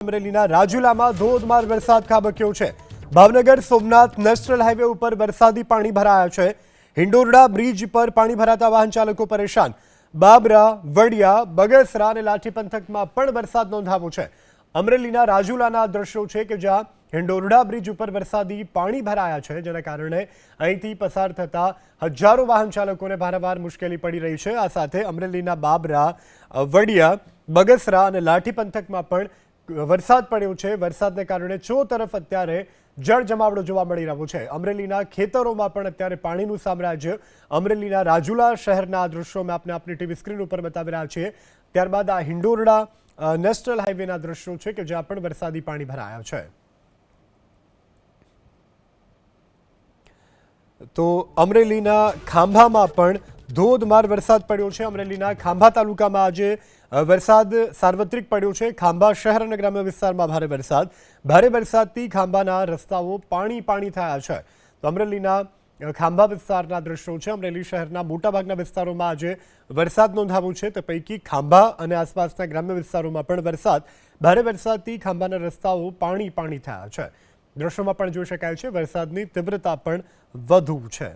અમરેલીના રાજુલામાં ધોધમાર વરસાદ ખાબક્યો છે. ભાવનગર, સોમનાથ, નેશનલ હાઈવે ઉપર વરસાદી પાણી ભરાયા છે. હિંડોરડા બ્રિજ પર પાણી ભરાતા વાહન ચાલકો પરેશાન. બાબરા, વડિયા, બગસરા અને લાઠી પંથકમાં પણ વરસાદ નોંધાવો છે. અમરેલીના રાજુલાના દ્રશ્યો છે કે જ્યાં હિંડોરડા બ્રિજ ઉપર વરસાદી પાણી ભરાયા છે, જેના કારણે અહીંથી પસાર થતા હજારો વાહન ચાલકોને વારંવાર મુશ્કેલી પડી રહી છે. આ સાથે અમરેલીના બાબરા, વડિયા, બગસરા અને લાઠી પંથકમાં પણ વરસાદ પડ્યો છે. વરસાદને કારણે ચો તરફ અત્યારે જળ જમાવડો જોવા મળી રહ્યો છે. અમરેલીના ખેતરોમાં પણ અત્યારે પાણીનું સામ્રાજ્ય, અમરેલીના રાજુલા શહેરના આ દૃશ્યો મેં આપને આપની ટીવી સ્ક્રીન ઉપર બતાવી રહ્યા છીએ. ત્યારબાદ આ હિંડોરડા નેશનલ હાઈવેના દ્રશ્યો છે કે જ્યાં પણ વરસાદી પાણી ભરાયા છે. તો અમરેલીના ખાંભામાં પણ ધોધમાર વરસાદ પડ્યો છે અમરેલીના ખાંભા તાલુકામાં આજે. વરસાદ સાર્વત્રિક પડ્યો છે. ખાંભા શહેર અને ગ્રામ્ય વિસ્તારમાં ભારે વરસાદ. ભારે વરસાદથી ખાંભાના રસ્તાઓ પાણી પાણી થયા છે. તો અમરેલીના ખાંભા વિસ્તારના દ્રશ્યો છે. અમરેલી શહેરના મોટાભાગના વિસ્તારોમાં આજે વરસાદ નોંધાવો છે. તે પૈકી ખાંભા અને આસપાસના ગ્રામ્ય વિસ્તારોમાં પણ વરસાદ. ભારે વરસાદથી ખાંભાના રસ્તાઓ પાણી પાણી થયા છે. દ્રશ્યોમાં પણ જોઈ શકાય છે, વરસાદની તીવ્રતા પણ વધુ છે.